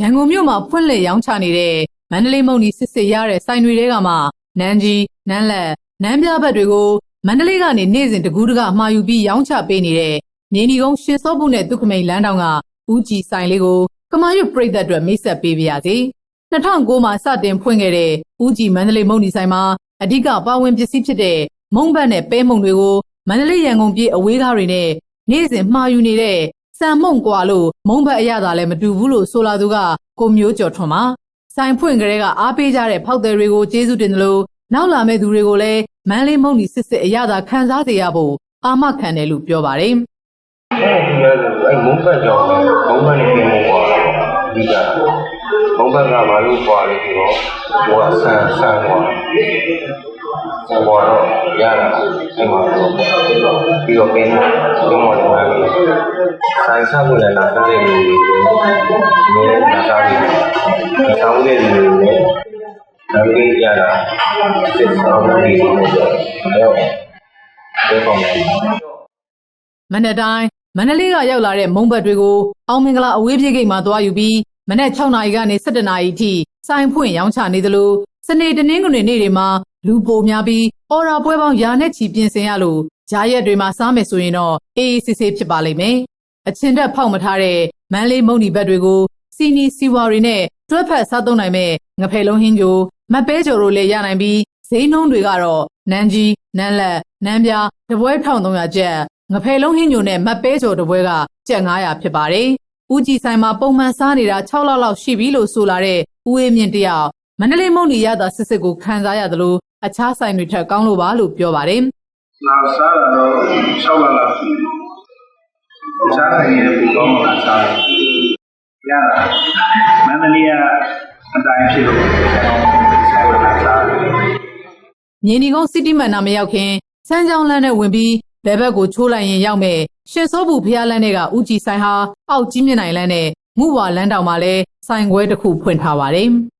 ရန်ကုန်မြို့မှာဖွင့်လှစ်ရောင်းချနေတဲ့မန္တလေးမုံနီစစ်စစ်ရတဲ့ဆိုင်တွေတဲကမှနန်းကြီးနန်းလက်နန်းပြဘက်တွေကိုမန္တလေးကနေနေ့စဉ်တကူးတကအမှာယူပြီးရောင်းချပေးနေတဲ့နေနီကုန်းရှင်စောပုနဲ့ဒုက္ခမိန်လမ်းတောင်ကဦးကြည်ဆိုင်လေးကိုကမာရွတ်ပြည်သက်အတွက်မိတ်ဆက်ပေးပါရစေ2009မှာစတင်ဖွင့်ခဲ့တဲ့ဦးကြည်မန္တလေးမုံနီဆိုင်မှာအဓိကပါဝင်ပစ္စည်းဖြစ်တဲ့မုံဘတ်နဲ့ပဲမုံတွေကိုမန္တလေးရန်ကုန်ပြည်အဝေးကားတွေနဲ့နေ့စဉ်မှာယူနေတဲ့ စံမုံကွာလို့မုံဘတ်အရသာလည်းမတူဘူးလို့ဆိုလာသူကကိုမျိုးကျော်ထွန်းပါဆိုင်ဖွင့်ကလေးကအားပေးကြတဲ့ဖောက်သည်တွေကိုကျေးဇူးတင်တယ်လို့နောက်လာမဲ့သူတွေကိုလည်းမန်းလေးမုံနီစစ်စစ်အရသာခံစားစေရဖို့အာမခံတယ်လို့ပြောပါတယ်အဲဒီကအဲ့မုံဘက်ကြောင့်မုံဘက်နဲ့ပြင်မကွာဒီကမုံဘက်ကဘာလို့ကွာလဲဆိုတော့ဟိုကဆန်ဆန်ကွာဆန်ကွာတော့ရတာအဲ့မှာတော့ပြီးတော့ပင်တော့ ပင်မော်လည်းလာပြီးဆိုင်စားဖို့လည်းလာတဲ့လူတွေလည်းလာစားပြီးတောင်းတဲ့လူတွေလည်းဒါလေးရတာစစ်ဆောင်နေတယ်အဲ့တော့ဒီကောင်လည်းမနက်တိုင်းမန္တလေးကရောက်လာတဲ့မုံဘတ်တွေကိုအောင်မင်္ဂလာအဝေးပြေးဂိတ်မှာသွားယူပြီးမနက်6နာရီကနေ7နာရီအထိစိုင်းဖွင့်ရောင်းချနေသလိုစနေတနင်္ဂနွေနေ့တွေမှာလူပိုများပြီးအော်ရာပွဲပေါင်းရာနဲ့ချီပြင်ဆင်ရလို့ဂျာရက်တွေမှာစားမယ်ဆိုရင်တော့အေးအေးဆေးဆေးဖြစ်ပါလိမ့်မယ်။ အချင်းတက်ဖောက်မထားတဲ့မန်းလေးမုံနီဘတ်တွေကိုစီနီစီဝါတွေနဲ့တွဲဖက်စားသုံးနိုင်မဲ့ငဖယ်လုံးဟင်းကြိုမပဲကြိုတို့လည်းရနိုင်ပြီးဈေးနှုန်းတွေကတော့နန်းကြီးနန်းလက်နန်းပြားတပွဲ1300ကျပ်ငဖယ်လုံးဟင်းညိုနဲ့မတ်ပဲကျော်တပွဲကကျပ်900ဖြစ်ပါတယ်။ဦးကြည်ဆိုင်မှာပုံမှန်စားနေတာ6လလောက်ရှိပြီလို့ဆိုလာတဲ့ဦးအေးမြင့်တယောက်မန္တလေးမုံနီရတာစစ်စစ်ကိုခံစားရသလိုအခြားဆိုင်တွေထက်ကောင်းလို့ပါလို့ပြောပါတယ်လာစားတာတော့6လလောက်ရှိတယ်။ စားဆိုင်ရဲ့ပူကောင်းလာစားတယ်။ရတာမန္တလေးကအတိုင်းဖြစ်လို့ဆောက်လာစားတယ်။မြေနီကုန်းစီတီမန်နာမရောက်ခင်စမ်းချောင်းလမ်းနဲ့ဝင်ပြီးဘဲဘက်ကိုချိုးလိုက်ရင်ရောက်မဲ့ရှင်စောဘူးဖျားလမ်းတွေကဦးကြည်ဆိုင်ဟာအောက်ကြီးမြင့်နိုင်လမ်းနဲ့ငုဝါလမ်းတောင်မှာလဲဆိုင်ခွဲတစ်ခုဖွင့်ထားပါတယ်။